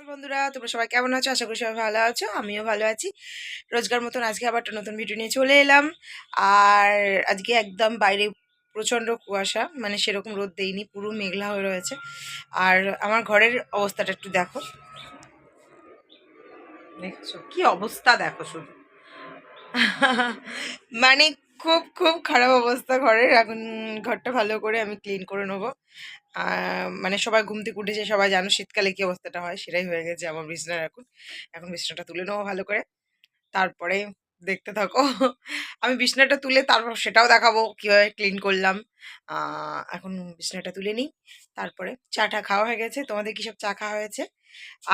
সকাল বন্ধুরা, তোমরা সবাই কেমন আছো? আশা করি সবাই ভালো আছো, আমিও ভালো আছি। রোজগার মতন আজকে আবার একটা নতুন ভিডিও নিয়ে চলে এলাম। আর আজকে একদম বাইরে প্রচণ্ড কুয়াশা মানে সেরকম রোদ দেয়নি পুরো মেঘলা হয়ে রয়েছে। আর আমার ঘরের অবস্থাটা একটু দেখো। দেখছ? কি অবস্থা দেখো শুধু। মানে খুব খুব খারাপ অবস্থা ঘরের। এখন ঘরটা ভালো করে আমি ক্লিন করে নেব। মানে সবাই ঘুম থেকে উঠেছে, সবাই জানো শীতকালে কি অবস্থাটা হয়, সেটাই হয়ে গেছে আমার বিছনার এখন। এখন বিছনাটা তুলে নেব ভালো করে। তারপরে দেখতে থাকো, আমি বিছনাটা তুলে তারপর সেটাও দেখাবো কীভাবে ক্লিন করলাম। এখন বিছনাটা তুলে নিই। তারপরে চাটা খাওয়া হয়ে গেছে। তোমাদের কি সব চা খাওয়া হয়েছে?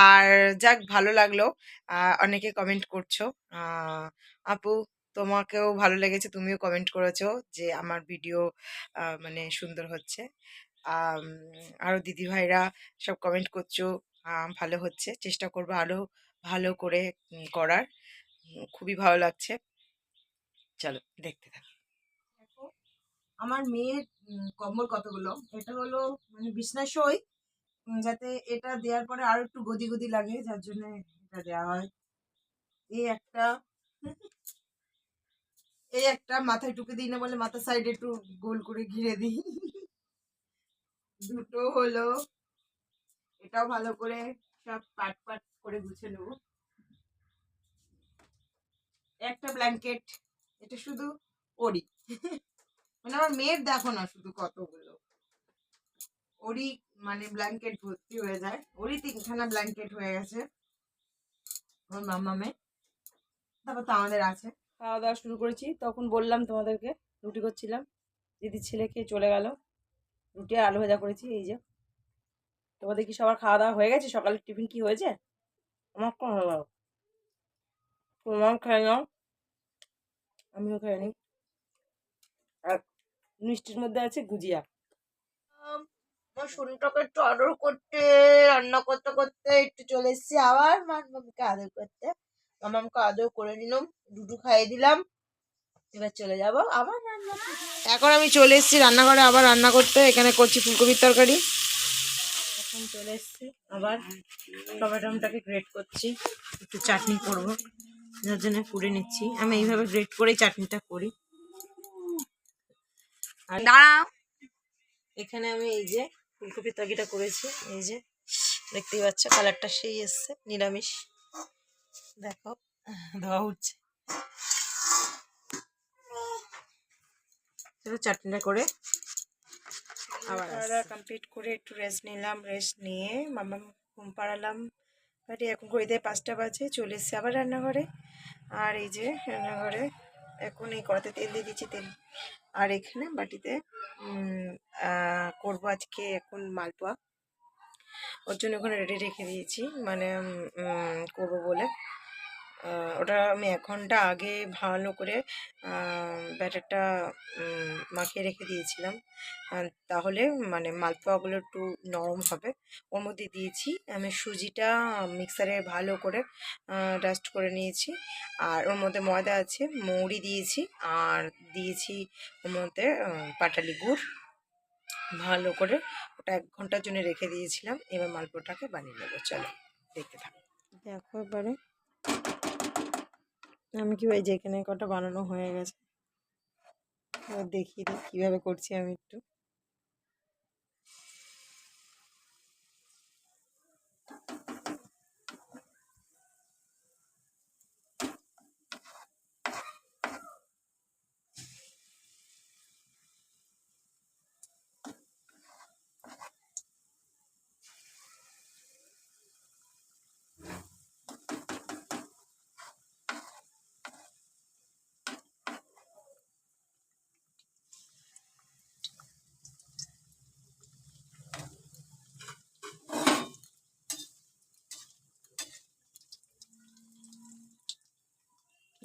আর যাক, ভালো লাগল। অনেকে কমেন্ট করছ। আপু তোমাকেও ভালো লেগেছে, তুমিও কমেন্ট করেছ যে আমার ভিডিও মানে সুন্দর হচ্ছে। আরও আরও দিদি ভাইরা সব কমেন্ট করছ ভালো হচ্ছে, চেষ্টা করব আরও ভালো করে করার। খুবই ভালো লাগছে। চলো, দেখতে থাকো। আমার মেয়ের কম্বল কতগুলো? এটা হলো মানে বিছনায় সই যাতে এটা দেওয়ার পরে আরও একটু গদি গদি লাগে, যার জন্য এটা দেওয়া হয়। এই একটা এই একটা মাথায় টুকে দিই না বলে মাথার সাইডে একটু গোল করে ঘিরে দিই। দুটো হলো, এটাও ভালো করে সব পাট পাট করে গুছে নেব। একটা ব্ল্যাঙ্কেট এটা শুধু ওরি মানে আমার মেয়ের দেখো না শুধু কতগুলো। ওরি মানে ব্ল্যাঙ্কেট ভর্তি হয়ে যায়। ওরি তিনখানা ব্ল্যাঙ্কেট হয়ে গেছে। আমার মামামে তারপর তো আমাদের আছে। খাওয়া দাওয়া শুরু করেছি। তখন বললাম তোমাদেরকে, রুটি করছিলাম। দিদির ছেলে খেয়ে চলে গেল। রুটি আর আলু ভাজা করেছি, এই যে। তোমাদের কি সবার খাওয়া দাওয়া হয়ে গেছে? সকালের টিফিন কি হয়েছে? আমার কম হয়ে গেল তোমার খেয়ে নাও আমিও খাই নিই আর মিষ্টির মধ্যে আছে গুজিয়া। আমার শরীরটাকে একটু অর্ডার করতে, রান্না করতে করতে একটু চলে এসেছি আবার মামাকে আদর করতে। মামাকে আদর করে নিলাম দুটো খাইয়ে দিলাম। এবার চলে যাব। আবার রান্না এখন আমি চলে এসেছি রান্নাঘরে আবার রান্না করতে। এখানে করছি ফুলকপির তরকারি। এখন চলে এসেছি আবার টমেটোটাকে গ্রেট করছি। একটু চাটনি করব যার জন্য পুড়ে নিচ্ছি। আমি এইভাবে গ্রেট করেই চাটনিটা করি। আর দাঁড়াও। এখানে আমি এই যে ফুলকপির তরকারিটা করেছি। এই যে দেখতেই পাচ্ছ কালারটা সেই এসছে নিরামিষ। দেখো ধোয়া উঠছে চলো চাটনিটা করে আবার কমপ্লিট করে একটু রেস্ট নিলাম রেস্ট নিয়ে মামা ঘুম পাড়ালাম। বাড়ি এখন করে দেয় পাঁচটা বাজে চলে এসছে আবার রান্নাঘরে। আর এই যে রান্নাঘরে এখন এই কড়াতে তেল দিয়ে দিচ্ছি তেল। আর এখানে বাটিতে করব আজকে এখন মালপোয়া। ওর জন্য ওখানে রেডি রেখে দিয়েছি। মানে করব বলে। ওটা আমি এক ঘণ্টা আগে ভালো করে ব্যাটারটা মাখিয়ে রেখে দিয়েছিলাম। তাহলে মানে মালপোয়াগুলো একটু নরম হবে। ওর মধ্যে দিয়েছি আমি সুজিটা মিক্সারে ভালো করে ডাস্ট করে নিয়েছি। আর ওর মধ্যে ময়দা আছে, মৌরি দিয়েছি। আর দিয়েছি ওর মধ্যে পাটালি গুড়। ভালো করে ওটা এক ঘণ্টার জন্য রেখে দিয়েছিলাম, এবার মালপোটাকে বানিয়ে নেব, চলো, দেখতে থাকো। দেখো এবারে। আমি কি ভাই যেখানে কটা বানানো হয়ে গেছে? এবার দেখিয়ে দিই কীভাবে করছি আমি একটু।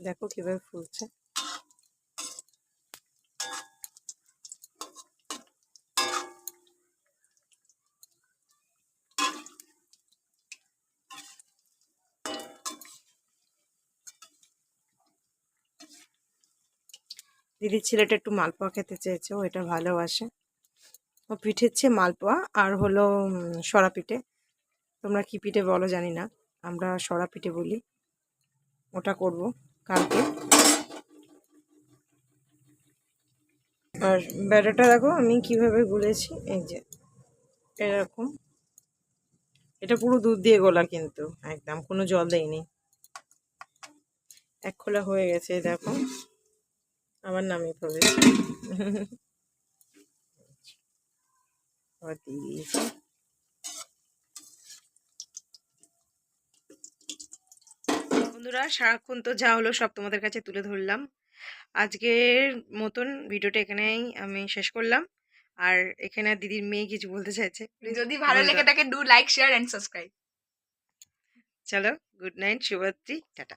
দেখো কীভাবে ফুলছে। দিদির ছেলেটা একটু মালপোয়া খেতে চেয়েছে, ও এটা ভালোবাসে। ও পিঠের চেয়ে মালপোয়া আর হলো সরা পিঠে। তোমরা কি পিঠে বলো জানি না, আমরা সরা পিঠে বলি। ওটা করব। কালকে। আর ব্যাটারটা দেখো, আমি কীভাবে গুলেছি, এই যে, এরকম। এটা পুরো দুধ দিয়ে গোলা কিন্তু, একদম, কোনো জল দেয়নি। এক খোলা হয়ে গেছে দেখো। নামিয়ে ফেলেছি আবার দিয়ে দিয়েছি বন্ধুরা সারাক্ষণ তো যা হলো সব তোমাদের কাছে তুলে ধরলাম। আজকের মতন ভিডিওটা এখানেই আমি শেষ করলাম। আর এখানে দিদির মেয়ে কিছু বলতে চাইছে। যদি ভালো লেগে থাকে do like share and subscribe চলো গুড নাইট শুভরাত্রি টাটা।